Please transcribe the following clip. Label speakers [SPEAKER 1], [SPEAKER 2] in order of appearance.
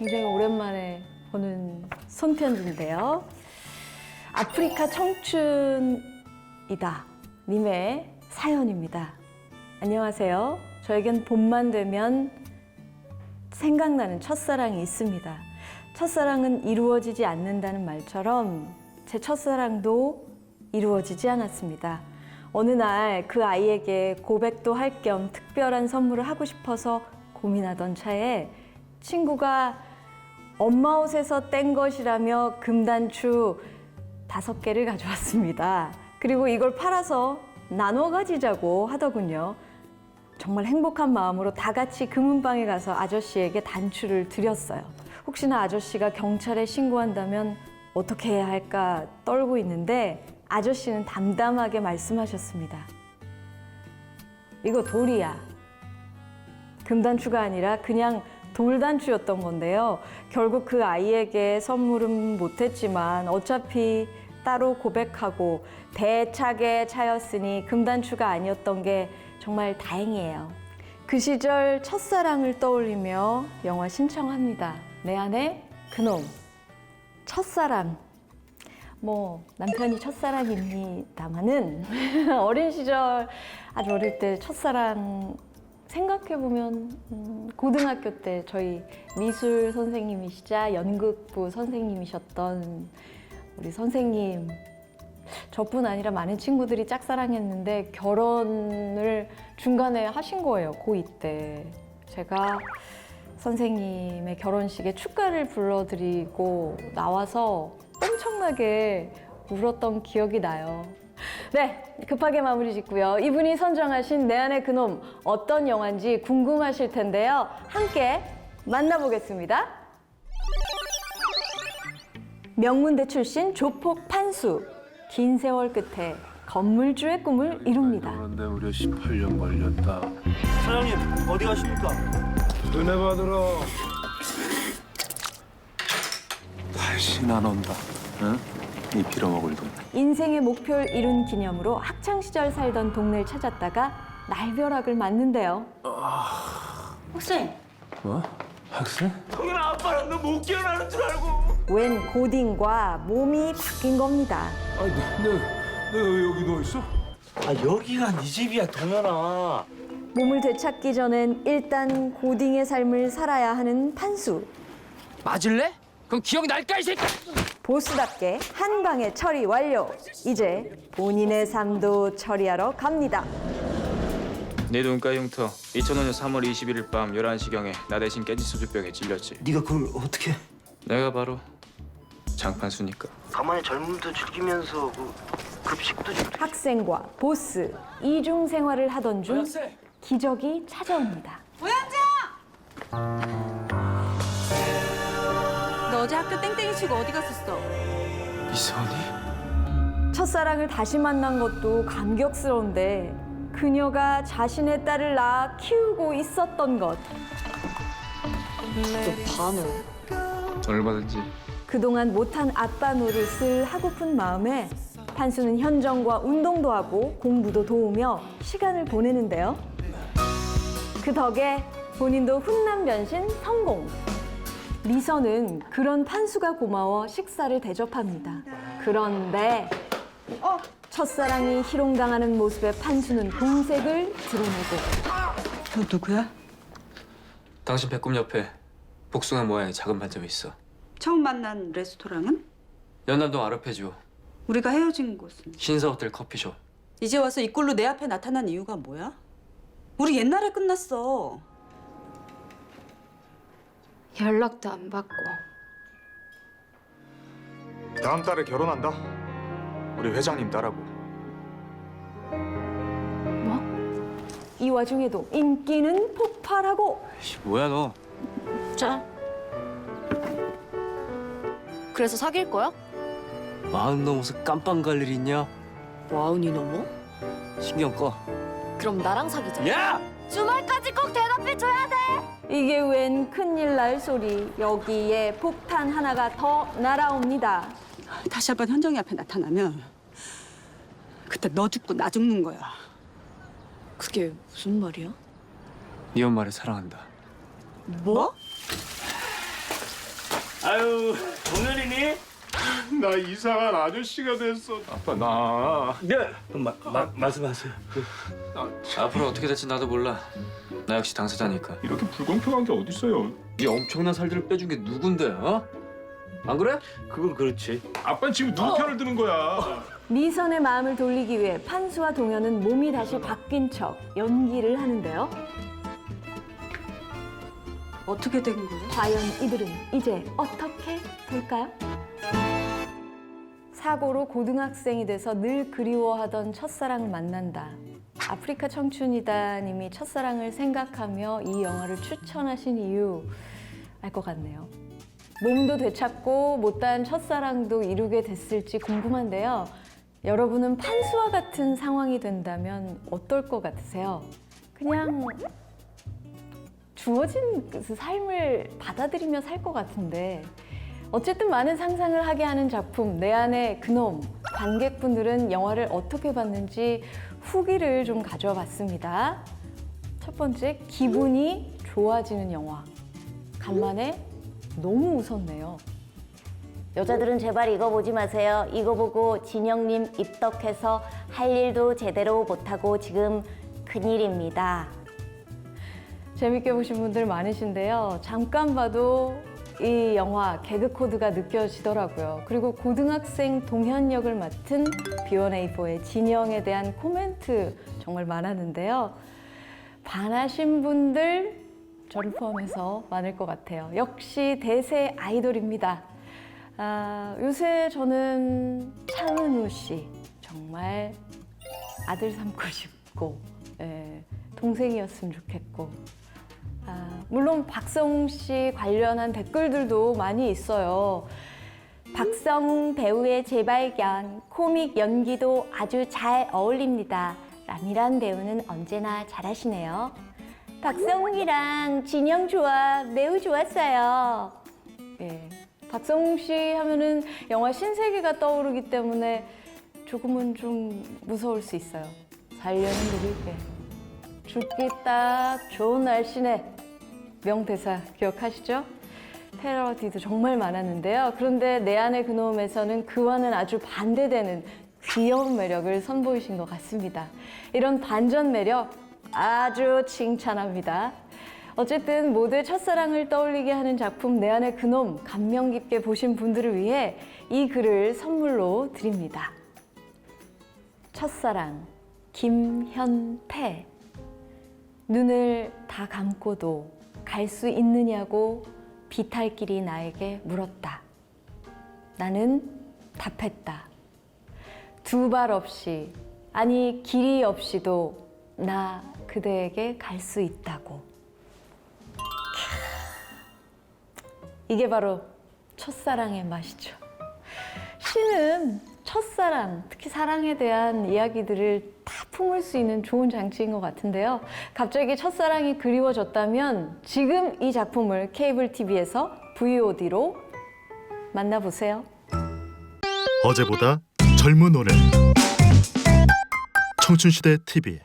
[SPEAKER 1] 굉장히 오랜만에 보는 손편지인데요. 아프리카 청춘이다 님의 사연입니다. 안녕하세요. 저에겐 봄만 되면 생각나는 첫사랑이 있습니다. 첫사랑은 이루어지지 않는다는 말처럼 제 첫사랑도 이루어지지 않았습니다. 어느 날 그 아이에게 고백도 할 겸 특별한 선물을 하고 싶어서 고민하던 차에 친구가 엄마 옷에서 뗀 것이라며 금단추 다섯 개를 가져왔습니다. 그리고 이걸 팔아서 나눠 가지자고 하더군요. 정말 행복한 마음으로 다 같이 금은방에 가서 아저씨에게 단추를 드렸어요. 혹시나 아저씨가 경찰에 신고한다면 어떻게 해야 할까 떨고 있는데 아저씨는 담담하게 말씀하셨습니다. 이거 돌이야. 금단추가 아니라 그냥 돌단추였던 건데요. 결국 그 아이에게 선물은 못했지만 어차피 따로 고백하고 대차게 차였으니 금단추가 아니었던 게 정말 다행이에요. 그 시절 첫사랑을 떠올리며 영화 신청합니다. 내 안에 그놈. 첫사랑. 뭐 남편이 첫사랑입니다마는 어린 시절 아주 어릴 때 첫사랑 생각해 보면 음, 고등학교 때 저희 미술 선생님이시자 연극부 선생님이셨던 우리 선생님 저뿐 아니라 많은 친구들이 짝사랑했는데 결혼을 중간에 하신 거예요 고2 때 제가 선생님의 결혼식에 축가를 불러드리고 나와서 엄청나게 울었던 기억이 나요. 네, 급하게 마무리 짓고요. 이분이 선정하신 내 안의 그놈 어떤 영화인지 궁금하실 텐데요. 함께 만나보겠습니다. 명문대 출신 조폭 판수. 긴 세월 끝에 건물주의 꿈을 이룹니다.
[SPEAKER 2] 그런데 무려 18년 걸렸다.
[SPEAKER 3] 사장님 어디 가십니까?
[SPEAKER 2] 은혜 받으러. 다시 안 온다. 응? 이 빌어먹을 돈.
[SPEAKER 1] 인생의 목표를 이룬 기념으로 학창 시절 살던 동네를 찾았다가 날벼락을 맞는데요.
[SPEAKER 4] 학생,
[SPEAKER 2] 뭐? 학생?
[SPEAKER 3] 동현아 아빠랑 너 못 깨어나는 줄 알고
[SPEAKER 1] 웬 고딩과 몸이 바뀐 겁니다.
[SPEAKER 2] 아니, 너, 너, 너 여기 누워 있어?
[SPEAKER 3] 아 여기가 네 집이야 동현아
[SPEAKER 1] 몸을 되찾기 전엔 일단 고딩의 삶을 살아야 하는 판수.
[SPEAKER 5] 맞을래? 그럼 기억 날까 이 새끼!
[SPEAKER 1] 보스답게 한 방에 처리 완료. 이제 본인의 삶도 처리하러 갑니다.
[SPEAKER 6] 내 눈가 흉터 2005년 3월 21일 밤 11시경에 나 대신 깨진 소주병에 찔렸지
[SPEAKER 3] 네가 그걸 어떻게
[SPEAKER 6] 내가 바로 장판수니까
[SPEAKER 3] 가만히 젊음도 즐기면서 그 급식도 좀
[SPEAKER 1] 학생과 보스 이중 생활을 하던 중! 기적이 찾아옵니다.
[SPEAKER 4] 너 어제 학교 땡땡이 치고 어디 갔었어?
[SPEAKER 6] 이선희?
[SPEAKER 1] 첫사랑을 다시 만난 것도 감격스러운데 그녀가 자신의 딸을 낳아 키우고 있었던 것.
[SPEAKER 6] 얼마든지
[SPEAKER 1] 그동안 못한 아빠 노릇을 하고픈 마음에 판수는 현정과 운동도 하고 공부도 도우며 시간을 보내는데요. 그 덕에 본인도 훈남 변신 성공. 리선은 그런 판수가 고마워 식사를 대접합니다. 그런데 첫사랑이 희롱당하는 모습에 판수는 공색을 드러내고
[SPEAKER 4] 너 누구야?
[SPEAKER 6] 당신 배꼽 옆에 복숭아 모양의 작은 반점이 있어
[SPEAKER 4] 처음 만난 레스토랑은?
[SPEAKER 6] 연남동 아르페지오
[SPEAKER 4] 우리가 헤어진 곳은?
[SPEAKER 6] 신사호텔 커피숍
[SPEAKER 4] 이제 와서 이 꼴로 내 앞에 나타난 이유가 뭐야? 우리 옛날에 끝났어.
[SPEAKER 7] 연락도 안 받고
[SPEAKER 8] 다음 달에 결혼한다. 우리 회장님 딸하고.
[SPEAKER 1] 이 와중에도 인기는 폭발하고
[SPEAKER 6] 씨, 뭐야 너
[SPEAKER 7] 자 그래서 사귈 거야?
[SPEAKER 3] 마흔 넘어서 깜빵 갈 일 있냐?
[SPEAKER 7] 와운이 넘어?
[SPEAKER 3] 신경 꺼
[SPEAKER 7] 그럼 나랑 사귀자
[SPEAKER 3] 야!
[SPEAKER 7] 주말까지 꼭 대답해줘야 돼
[SPEAKER 1] 이게 웬 큰일 날 소리. 여기에 폭탄 하나가 더 날아옵니다.
[SPEAKER 4] 다시 한번 현정이 앞에 나타나면 그때 너 죽고 나 죽는 거야.
[SPEAKER 7] 그게 무슨 말이야?
[SPEAKER 6] 네 엄마를 사랑한다
[SPEAKER 4] 뭐?
[SPEAKER 9] 아유, 동현이니?
[SPEAKER 8] 나 이상한 아저씨가 됐어. 아빠 나.
[SPEAKER 9] 네. 마, 마, 말씀하세요.
[SPEAKER 6] 앞으로 어떻게 될지 나도 몰라. 나 역시 당사자니까.
[SPEAKER 8] 이렇게 불공평한 게 어딨어요?
[SPEAKER 6] 이 엄청난 살들을 빼준 게 누군데, 어? 안 그래?
[SPEAKER 9] 그건 그렇지.
[SPEAKER 8] 아빠 지금 누구 편을 드는 거야?
[SPEAKER 1] 미선의 마음을 돌리기 위해 판수와 동현은 몸이 다시 바뀐 척 연기를 하는데요.
[SPEAKER 4] 어떻게 된 거예요?
[SPEAKER 1] 과연 이들은 이제 어떻게 될까요? 사고로 고등학생이 돼서 늘 그리워하던 첫사랑을 만난다. 아프리카 청춘이다 님이 첫사랑을 생각하며 이 영화를 추천하신 이유 알 것 같네요. 몸도 되찾고 못다한 첫사랑도 이루게 됐을지 궁금한데요. 여러분은 판수와 같은 상황이 된다면 어떨 것 같으세요? 그냥 주어진 그 삶을 받아들이며 살 것 같은데 어쨌든 많은 상상을 하게 하는 작품 내 안의 그놈 관객분들은 영화를 어떻게 봤는지 후기를 좀 가져와 봤습니다. 첫 번째 기분이 좋아지는 영화 간만에 너무 웃었네요.
[SPEAKER 10] 여자들은 제발 이거 보지 마세요. 이거 보고 진영님 입덕해서 할 일도 제대로 못하고 지금 큰일입니다.
[SPEAKER 1] 재밌게 보신 분들 많으신데요. 잠깐 봐도 이 영화 개그 코드가 느껴지더라고요. 그리고 고등학생 동현 역을 맡은 B1A4의 진영에 대한 코멘트 정말 많았는데요. 반하신 분들 저를 포함해서 많을 것 같아요. 역시 대세 아이돌입니다. 아, 요새 저는 차은우 씨 정말 아들 삼고 싶고 예, 동생이었으면 좋겠고 아, 물론 박성웅 씨 관련한 댓글들도 많이 있어요. 박성웅 배우의 재발견, 코믹 연기도 아주 잘 어울립니다. 남이란 배우는 언제나 잘하시네요. 박성웅이랑 진영 조합 매우 좋았어요. 예, 박성웅 씨 하면은 영화 신세계가 떠오르기 때문에 조금은 좀 무서울 수 있어요. 살려는 누릴게. 죽기 딱 좋은 날씨네. 명대사 기억하시죠? 패러디도 정말 많았는데요. 그런데 내 안의 그놈에서는 그와는 아주 반대되는 귀여운 매력을 선보이신 것 같습니다. 이런 반전 매력 아주 칭찬합니다. 어쨌든 모두의 첫사랑을 떠올리게 하는 작품 내 안의 그놈 감명 깊게 보신 분들을 위해 이 글을 선물로 드립니다. 첫사랑 김현태 눈을 다 감고도 갈 수 있느냐고 비탈길이 나에게 물었다. 나는 답했다. 두 발 없이, 아니, 길이 없이도 나 그대에게 갈 수 있다고. 이게 바로 첫사랑의 맛이죠. 시는 첫사랑, 특히 사랑에 대한 이야기들을 다 품을 수 있는 좋은 장치인 것 같은데요. 갑자기 첫사랑이 그리워졌다면 지금 이 작품을 케이블 TV에서 VOD로 만나보세요.
[SPEAKER 11] 어제보다 젊은 오늘 청춘시대 TV